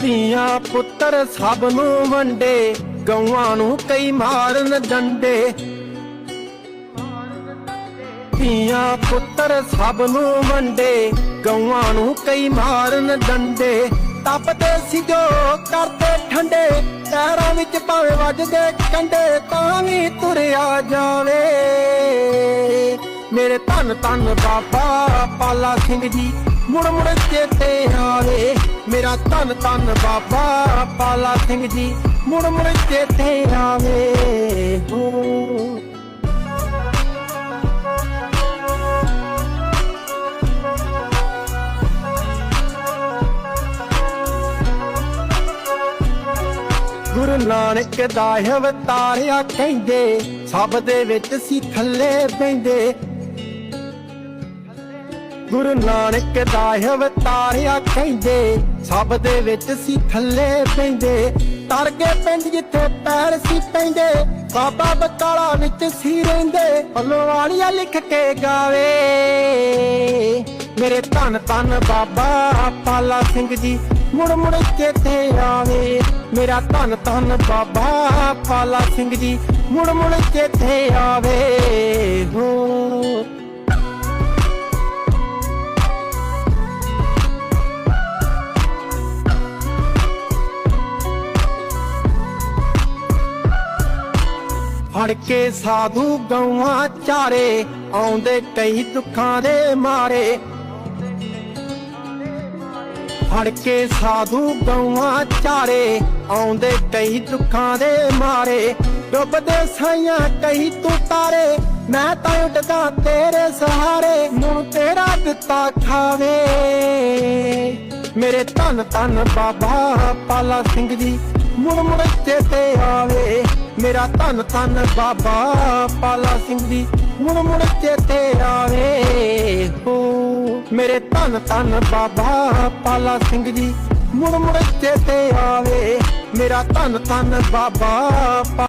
ਧੀਆਂ ਪੁੱਤਰ ਸਭ ਨੂੰ ਵੰਡੇ, ਗਊਆਂ ਨੂੰ ਕਈ ਮਾਰਨ ਡੰਡੇ ਧੀਆਂ ਪੁੱਤਰ ਸਭ ਨੂੰ ਵੰਡੇ, ਗਊਆਂ ਨੂੰ ਕਈ ਮਾਰਨ ਡੰਡੇ ਤਪਦੇ ਸੀ ਜੋ ਕਰਦੇ ਠੰਡੇ, ਪੈਰਾਂ ਵਿੱਚ ਭਾਵੇਂ ਵੱਜਦੇ ਕੰਡੇ, ਤਾਂ ਵੀ ਤੁਰਿਆ ਜਾਵੇ। ਮੇਰੇ ਧੰਨ ਧੰਨ ਬਾਬਾ ਪਾਲਾ ਸਿੰਘ ਜੀ ਮੁੜ ਮੁੜ ਚੇਤੇ ਆਵੇ। ਮੇਰਾ ਧੰਨ ਧੰਨ ਬਾਬਾ ਪਾਲਾ ਸਿੰਘ ਜੀ, ਮੁੜ ਮੁੜ ਚੇਤੇ ਆਵੇ। ਹੋ ਗੁਰੂ ਨਾਨਕ ਦਾ ਅਵਤਾਰਿਆ ਕਹਿੰਦੇ, ਸਭ ਦੇ ਵਿੱਚ ਸੀ ਥੱਲੇ ਪੈਂਦੇ ਗੁਰੂ ਨਾਨਕ ਦਾ ਅਵਤਾਰਿਆ ਕਹਿੰਦੇ ਸਭ ਦੇ ਵਿੱਚ ਸੀ ਥੱਲੇ ਬੈੰਦੇ ਤਰ ਪਿੰਡ ਜਿੱਥੇ ਪੈਰ ਸੀ ਪੈਂਦੇ, ਬਾਬਾ ਬਕਾਲਾ ਵਿੱਚ ਸੀ ਰਹਿੰਦੇ। ਪਲਵਾਲੀਆ ਲਿਖ ਕੇ ਗਾਵੇ, ਮੇਰੇ ਧੰਨ ਧੰਨ ਬਾਬਾ ਪਾਲਾ ਸਿੰਘ ਜੀ, ਮੁੜ ਮੁੜ ਚੇਤੇ ਆਵੇ। ਮੇਰਾ ਧੰਨ ਧੰਨ ਬਾਬਾ ਪਾਲਾ ਸਿੰਘ ਜੀ, ਮੁੜ ਮੁੜ ਚੇਤੇ ਆਵੇ। ਹੋ ਫੜ ਕੇ ਸਾਧੂ ਗਊਆਂ ਚਾਰੇ, ਆਉਂਦੇ ਕਈ ਦੁੱਖਾਂ ਦੇ ਮਾਰੇ। ਫੜ ਕੇ ਸਾਧੂ ਗਊਆਂ ਚਾਰੇ, ਆਉਂਦੇ ਕਈ ਦੁੱਖਾਂ ਦੇ ਮਾਰੇ। ਡੁੱਬਦੇ ਸਾਈਆਂ ਕਈ ਤੂੰ ਤਾਰੇ, ਮੈਂ ਤਾਂ ਉੱਡਦਾ ਤੇਰੇ ਸਹਾਰੇ। ਨੂੰ ਤੇਰਾ ਦਿੱਤਾ ਖਾਵੇ। ਮੇਰੇ ਧੰਨ ਧੰਨ ਬਾਬਾ ਪਾਲਾ ਸਿੰਘ ਜੀ, ਮੁੜ ਮੁੜ ਚੇਤੇ ਆਵੇ। ਮੇਰਾ ਧੰਨ ਧੰਨ ਬਾਬਾ ਪਾਲਾ ਸਿੰਘ ਜੀ, ਮੁੜ ਮੁੜ ਚੇਤੇ ਆਵੇ ਹੋ, ਮੇਰੇ ਧੰਨ ਧੰਨ ਬਾਬਾ ਪਾਲਾ ਸਿੰਘ ਜੀ, ਮੁੜ ਮੁੜ ਚੇਤੇ ਆਵੇ ਮੇਰਾ ਧੰਨ ਧੰਨ ਬਾਬਾ